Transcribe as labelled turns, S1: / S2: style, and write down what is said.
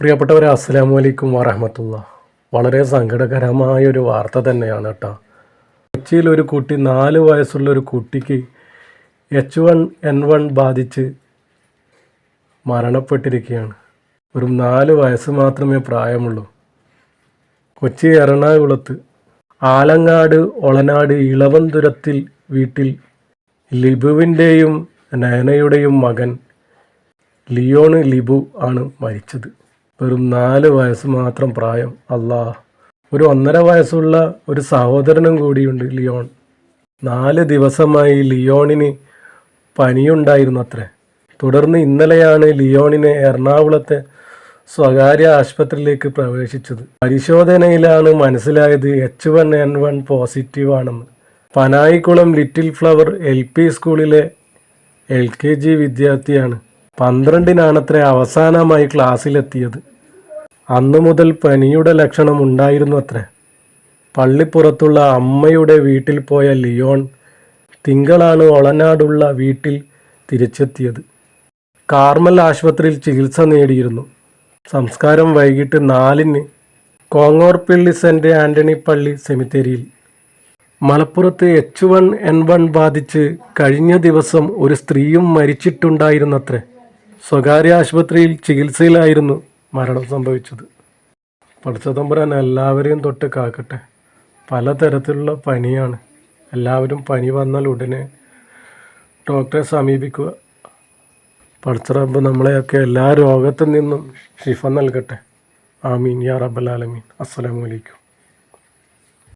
S1: പ്രിയപ്പെട്ടവരെ അസ്സലാമു അലൈക്കും വറഹമത്തുള്ള. വളരെ സങ്കടകരമായ ഒരു വാർത്ത തന്നെയാണ് കേട്ടോ. കൊച്ചിയിൽ ഒരു കുട്ടി നാല് വയസ്സുള്ള ഒരു കുട്ടിക്ക് എച്ച് വൺ എൻ വൺ ബാധിച്ച് മരണപ്പെട്ടിരിക്കുകയാണ്. ഒരു നാല് വയസ്സ് മാത്രമേ പ്രായമുള്ളൂ. കൊച്ചി എറണാകുളത്ത് ആലങ്ങാട് ഒളനാട് ഇളവന്തുരത്തിൽ വീട്ടിൽ ലിബുവിന്റെയും നയനയുടെയും മകൻ ലിയോണ് ലിബു ആണ് മരിച്ചത്. വെറും നാല് വയസ്സ് മാത്രം പ്രായം. അല്ലാ ഒരു ഒന്നര വയസ്സുള്ള ഒരു സഹോദരനും കൂടിയുണ്ട് ലിയോൺ. നാല് ദിവസമായി ലിയോണിന് പനിയുണ്ടായിരുന്നു അത്രേ തുടർന്ന് ഇന്നലെയാണ് ലിയോണിനെ എറണാകുളത്തെ സ്വകാര്യ ആശുപത്രിയിലേക്ക് പ്രവേശിച്ചത്. പരിശോധനയിലാണ് മനസ്സിലായത് H one N one positive ആണെന്ന്. Panayikulam little flower L P സ്കൂളിലെ എൽ കെ ജി വിദ്യാർത്ഥിയാണ്. പന്ത്രണ്ടിനാണത്രേ അവസാനമായി ക്ലാസ്സിലെത്തിയത്. അന്നു മുതൽ പനിയുടെ ലക്ഷണം ഉണ്ടായിരുന്നു അത്രേ. പള്ളിപ്പുറത്തുള്ള അമ്മയുടെ വീട്ടിൽ പോയ ലിയോൺ തിങ്കളാണ് ഒളനാടുള്ള വീട്ടിൽ തിരിച്ചെത്തിയത്. കാർമൽ ആശുപത്രിയിൽ ചികിത്സ നേടിയിരുന്നു. സംസ്കാരം വൈകിട്ട് നാലിന് കോങ്ങോർപ്പള്ളി സെന്റ് ആന്റണി പള്ളി സെമിത്തേരിയിൽ. മലപ്പുറത്ത് എച്ച് വൺ എൻ വൺ ബാധിച്ച് കഴിഞ്ഞ ദിവസം ഒരു സ്ത്രീയും മരിച്ചിട്ടുണ്ടായിരുന്നത്രേ. സ്വകാര്യ ആശുപത്രിയിൽ ചികിത്സയിലായിരുന്നു മരണം സംഭവിച്ചത്. പഠിച്ചതമ്പുരാൻ എല്ലാവരെയും തൊട്ട് കാക്കട്ടെ. പലതരത്തിലുള്ള പനിയാണ്. എല്ലാവരും പനി വന്നാൽ ഉടനെ ഡോക്ടറെ സമീപിക്കുക. പടച്ചറബ് നമ്മളെയൊക്കെ എല്ലാ രോഗത്തിൽ നിന്നും ഷിഫ നൽകട്ടെ. ആമീൻ. യാ റബ്ബൽ ആലമീൻ. അസ്സലാമു അലൈക്കും.